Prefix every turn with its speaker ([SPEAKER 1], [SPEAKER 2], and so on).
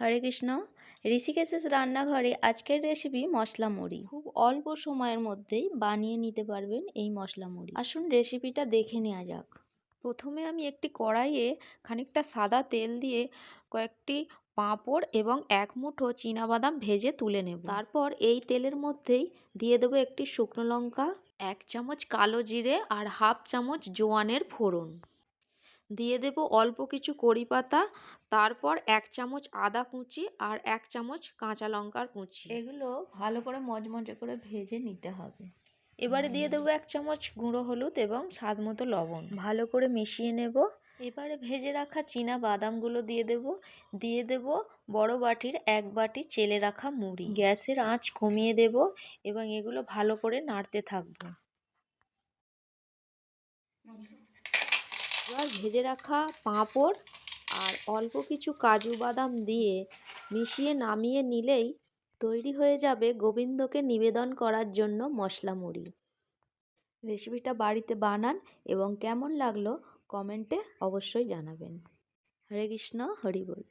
[SPEAKER 1] হরে কৃষ্ণ। ঋষিকেশের রান্নাঘরে আজকের রেসিপি মশলা মুড়ি। খুব অল্প সময়ের মধ্যেই বানিয়ে নিতে পারবেন এই মশলা মুড়ি। আসুন রেসিপিটা দেখে নেওয়া যাক। প্রথমে আমি একটি কড়াইয়ে খানিকটা সাদা তেল দিয়ে কয়েকটি পাঁপড় এবং এক মুঠো বাদাম ভেজে তুলে নেব। তারপর এই তেলের মধ্যেই দিয়ে দেবো একটি শুকনো লঙ্কা, এক চামচ কালো জিরে আর হাফ চামচ জোয়ানের ফোড়ন। দিয়ে দেব অল্প কিছু কড়ি পাতা তারপর এক চামচ আদা কুচি আর এক চামচ কাঁচা লঙ্কার কুচি। এগুলো ভালো করে মজমজে করে ভেজে নিতে হবে। এবারে দিয়ে দেবো এক চামচ গুঁড়ো হলুদ এবং স্বাদ মতো লবণ। ভালো করে মিশিয়ে নেব। এবারে ভেজে রাখা চীনা বাদামগুলো দিয়ে দেব। দিয়ে দেব বড় বাটির এক বাটি চেলে রাখা মুড়ি। গ্যাসের আঁচ কমিয়ে দেব এবং এগুলো ভালো করে নাড়তে থাকব। এবার ভেজে রাখা পাঁপড় আর অল্প কিছু কাজু বাদাম দিয়ে মিশিয়ে নামিয়ে নিলেই তৈরি হয়ে যাবে গোবিন্দকে নিবেদন করার জন্য মশলা মুড়ি। রেসিপিটা বাড়িতে বানান এবং কেমন লাগল কমেন্টে অবশ্যই জানাবেন। হরে কৃষ্ণ, হরি বল।